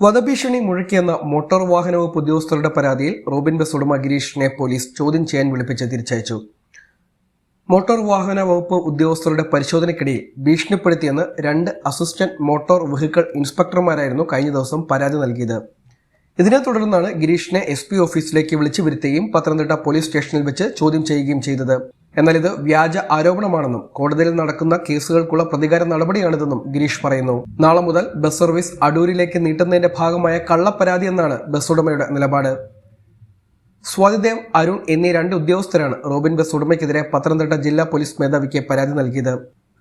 വധഭീഷണി മുഴക്കിയെന്ന മോട്ടോർ വാഹന വകുപ്പ് ഉദ്യോഗസ്ഥരുടെ പരാതിയിൽ റോബിൻ ബസ് ഉടമ ഗിരീഷിനെ പോലീസ് ചോദ്യം ചെയ്യാൻ വിളിപ്പിച്ച് തിരിച്ചയച്ചു. മോട്ടോർ വാഹന വകുപ്പ് ഉദ്യോഗസ്ഥരുടെ പരിശോധനയ്ക്കിടയിൽ ഭീഷണിപ്പെടുത്തിയെന്ന് രണ്ട് അസിസ്റ്റന്റ് മോട്ടോർ വെഹിക്കിൾ ഇൻസ്പെക്ടർമാരായിരുന്നു കഴിഞ്ഞ ദിവസം പരാതി നൽകിയത്. ഇതിനെ തുടർന്നാണ് ഗിരീഷിനെ എസ് ഓഫീസിലേക്ക് വിളിച്ചു വരുത്തുകയും പത്തനംതിട്ട പോലീസ് സ്റ്റേഷനിൽ വെച്ച് ചോദ്യം ചെയ്യുകയും ചെയ്തത്. എന്നാൽ ഇത് വ്യാജ ആരോപണമാണെന്നും കോടതിയിൽ നടക്കുന്ന കേസുകൾക്കുള്ള പ്രതികാര നടപടിയാണിതെന്നും ഗിരീഷ് പറയുന്നു. നാളെ മുതൽ ബസ് സർവീസ് അടൂരിലേക്ക് നീട്ടുന്നതിന്റെ ഭാഗമായ കള്ളപ്പരാതി എന്നാണ് ബസ് ഉടമയുടെ നിലപാട്. സ്വാതിദേവ് അരുൺ എന്നീ രണ്ട് ഉദ്യോഗസ്ഥരാണ് റോബിൻ ബസ് ഉടമയ്ക്കെതിരെ പത്തനംതിട്ട ജില്ലാ പോലീസ് മേധാവിക്ക് പരാതി നൽകിയത്.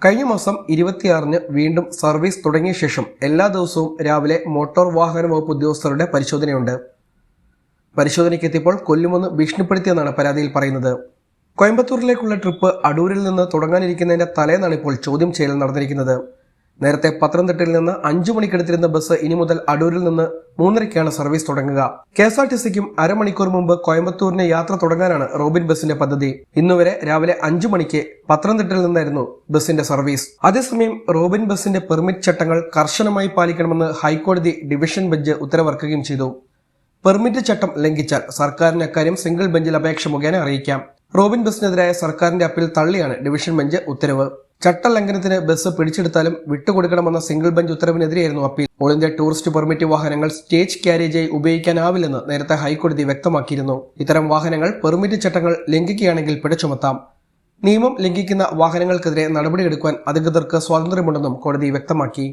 കഴിഞ്ഞ മാസം ഇരുപത്തിയാറിന് വീണ്ടും സർവീസ് തുടങ്ങിയ ശേഷം എല്ലാ ദിവസവും രാവിലെ മോട്ടോർ വാഹന വകുപ്പ് ഉദ്യോഗസ്ഥരുടെ പരിശോധനയുണ്ട്. പരിശോധനയ്ക്കെത്തിയപ്പോൾ കൊല്ലുമെന്ന് ഭീഷണിപ്പെടുത്തിയെന്നാണ് പരാതിയിൽ പറയുന്നത്. കോയമ്പത്തൂരിലേക്കുള്ള ട്രിപ്പ് അടൂരിൽ നിന്ന് തുടങ്ങാനിരിക്കുന്നതിന്റെ തലേന്നാണ് ഇപ്പോൾ ചോദ്യം ചെയ്യൽ നടന്നിരിക്കുന്നത്. നേരത്തെ പത്തനംതിട്ടയിൽ നിന്ന് അഞ്ചു മണിക്കെടുത്തിരുന്ന ബസ് ഇനി മുതൽ അടൂരിൽ നിന്ന് മൂന്നരയ്ക്കാണ് സർവീസ് തുടങ്ങുക. കെ എസ് ആർ ടി സിക്കും അരമണിക്കൂർ മുമ്പ് കോയമ്പത്തൂരിന് യാത്ര തുടങ്ങാനാണ് റോബിൻ ബസിന്റെ പദ്ധതി. ഇന്നുവരെ രാവിലെ അഞ്ചു മണിക്ക് പത്തനംതിട്ടയിൽ നിന്നായിരുന്നു ബസിന്റെ സർവീസ്. അതേസമയം റോബിൻ ബസിന്റെ പെർമിറ്റ് ചട്ടങ്ങൾ കർശനമായി പാലിക്കണമെന്ന് ഹൈക്കോടതി ഡിവിഷൻ ബെഞ്ച് ഉത്തരവിറക്കുകയും ചെയ്തു. പെർമിറ്റ് ചട്ടം ലംഘിച്ചാൽ സർക്കാരിന് അക്കാര്യം സിംഗിൾ ബെഞ്ചിൽ അപേക്ഷ മുഖേന അറിയിക്കാം. റോബിൻ ബസിനെതിരായ സർക്കാരിന്റെ അപ്പീൽ തള്ളിയാണ് ഡിവിഷൻ ബെഞ്ച് ഉത്തരവ്. ചട്ടലംഘനത്തിന് ബസ് പിടിച്ചെടുത്താലും വിട്ടുകൊടുക്കണമെന്ന single bench ഉത്തരവിനെതിരെയായിരുന്നു appeal. All India tourist permit വാഹനങ്ങൾ സ്റ്റേജ് ക്യാരേജായി ഉപയോഗിക്കാനാവില്ലെന്ന് നേരത്തെ ഹൈക്കോടതി വ്യക്തമാക്കിയിരുന്നു. ഇത്തരം വാഹനങ്ങൾ പെർമിറ്റ് ചട്ടങ്ങൾ ലംഘിക്കുകയാണെങ്കിൽ പിടിച്ചുമത്താം നിയമം ലംഘിക്കുന്ന വാഹനങ്ങൾക്കെതിരെ നടപടിയെടുക്കാൻ അധികൃതർക്ക് സ്വാതന്ത്ര്യമുണ്ടെന്നും കോടതി വ്യക്തമാക്കി.